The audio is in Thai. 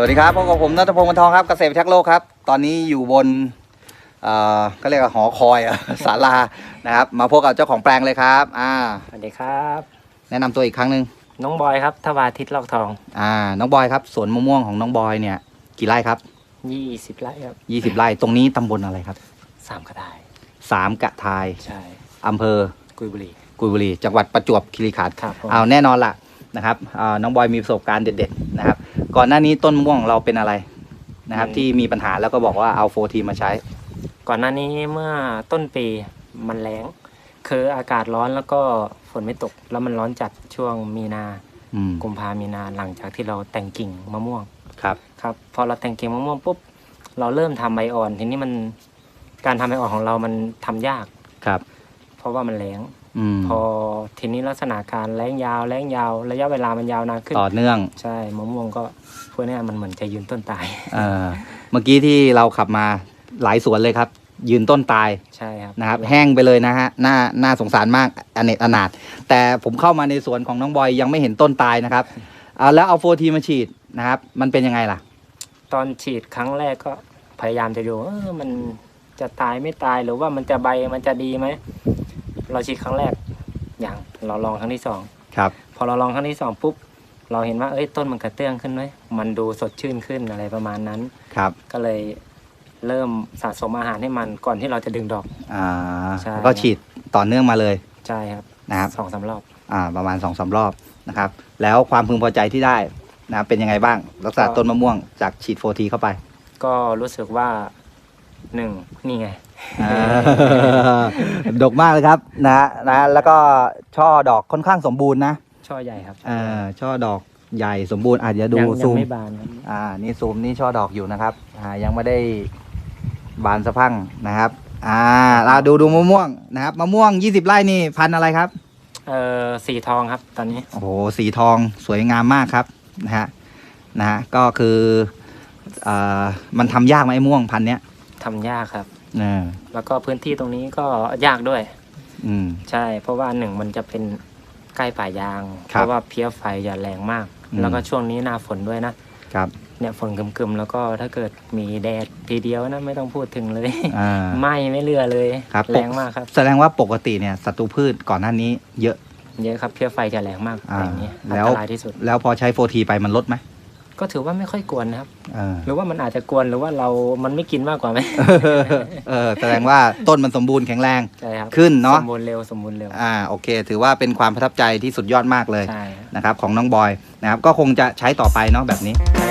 วัสดีครับพบกับผมนัทพงศ์วันทองครับเกษตรพิทักษ์โลกครับ ตอนนี้อยู่บนเอ่อก็เรียกว่าหอคอยอะศาลานะครับ มาพบกับเจ้าของแปลงเลยครับ อ่า สวัสดีครับ แนะนำตัวอีกครั้งหนึ่งน้องบอยครับทวาทิตลอกทอง อ่า น้องบอยครับสวนมะม่วงของน้องบอยเนี่ย กี่ไร่ครับ20ไร่ครับ20 ไร่ตรงนี้ตำบลอะไรครับสามกระไดสามกะทายใช่อำเภอกุยบุรี กุยบุรีจังหวัดประจวบคีรีขันธ์ ครับผม เอาแน่นอนล่ะนะครับอ่าน้องบอยมีประสบการณ์เด็ดๆนะครับ ก่อนหน้านี้ต้นมะม่วงของเราเป็นอะไรนะครับ ที่มีปัญหาแล้วก็บอกว่าเอาโฟทีมาใช้ ก่อนหน้านี้เมื่อต้นปีมันแล้งคืออากาศร้อนแล้วก็ฝนไม่ตก แล้วมันร้อนจัดช่วงมีนาอืมกุมภามีนาหลังจากที่เราแต่งกิ่งมะม่วงครับ ครับพอเราแต่งกิ่งมะม่วงปุ๊บเราเริ่มทำใบอ่อน ทีนี้มันการทำใบอ่อนของเรามันทำยาก ครับ เพราะว่ามันแล้งอืม พอทีนี้ลักษณะการแล้งยาวแล้งยาว ระยะเวลามันยาวนานขึ้นต่อเนื่อง ใช่มะม่วงก็พวกเนี้ยมันเหมือนจะยืนต้นตายเอ่อเมื่อกี้ที่เราขับมาหลายสวนเลยครับ ยืนต้นตายใช่ครับนะครับ แห้งไปเลยนะฮะน่าน่าสงสารมากอเนจอนาถแต่ผมเข้ามาในสวนของน้องบอยยังไม่เห็นต้นตายนะครับเอาแล้วเอาโฟทีมาฉีดนะครับ มันเป็นยังไงล่ะ ตอนฉีดครั้งแรกก็พยายามจะดูเออมันจะตายไม่ตายหรือว่ามันจะใบมันจะดีไหม เราฉีดครั้งแรกอย่างเราลองครั้งที่สองครับ พอเราลองครั้งที่สองปุ๊บเราเห็นว่าเอ้ยต้นมันกระเตื้องขึ้นไหมมันดูสดชื่นขึ้นอะไรประมาณนั้นครับ ก็เลยเริ่มสะสมอาหารให้มันก่อนที่เราจะดึงดอกอ่าใช่ก็ฉีดต่อเนื่องมาเลยใช่ครับนะครับสองสามรอบอ่าประมาณสองสารอบนะครับ แล้วความพึงพอใจที่ได้นะครับเป็นยังไงบ้างลักษณะก็ต้นมะม่วงจากฉีดโฟทีเข้าไป ก็รู้สึกว่าหนึ่งนี่ไงอ่า ดกมากเลยครับนะฮะนะ แล้วก็ช่อดอกค่อนข้างสมบูรณ์นะช่อใหญ่ครับเออช่อดอกใหญ่สมบูรณ์อาจจะเดี๋ยวดูยังยัซูงมไม่บานครับอ่านี่ซูมนี่ช่อดอกอยู่นะครับอ่ายังไม่ได้บานสะพรังนะครับ อ่าเราดูดูมะม่วงนะครับมะม่วง 20 ไร่นี่พันธุ์อะไรครับ เอ่อสีทองครับตอนนี้ โอ้โห สีทองสวยงามมากครับนะฮะนะฮะก็คือเอ่อมันทำยากไหมไอ้ม่วงพันธุ์เนี้ยทำยากครับ เออแล้วก็พื้นที่ตรงนี้ก็ยากด้วย อืม ใช่ เพราะว่าหนึ่งมันจะเป็นใกล้ป่ายางคเพรับราะว่าเพี้ยไฟจะแรงมาก อืม แล้วก็ช่วงนี้หน้าฝนด้วยนะครับ เนี่ยฝนกึมๆแล้วก็ถ้าเกิดมีแดดทีเดียวนะไม่ต้องพูดถึงเลย อ่า ไหม้ไม่เหลือเลยครับ แรงมากครับ แสดงว่าปกติเนี่ยศัตรูพืชก่อนหน้านี้เยอะ เยอะครับเพี้ยไฟจะแรงมากอ่าอย่างนี้อัแล้นวตรายที่สุด แล้วพอใช้โฟทีไปมันลดไหม ก็ถือว่าไม่ค่อยกวนนะครับเออหรือว่ามันอาจจะกวนหรือว่าเรา มันไม่กินมากกว่าไหมเออแสดงว่าต้นมันสมบูรณ์แข็งแรงใช่ครับขึ้นเนาะสมบูรณ์เร็วสมบูรณ์เร็วอ่าโอเค ถือว่าเป็นความประทับใจที่สุดยอดมากเลยใช่นะครับของน้องบอยนะครับก็คงจะใช้ต่อไปเนาะแบบนี้ใช่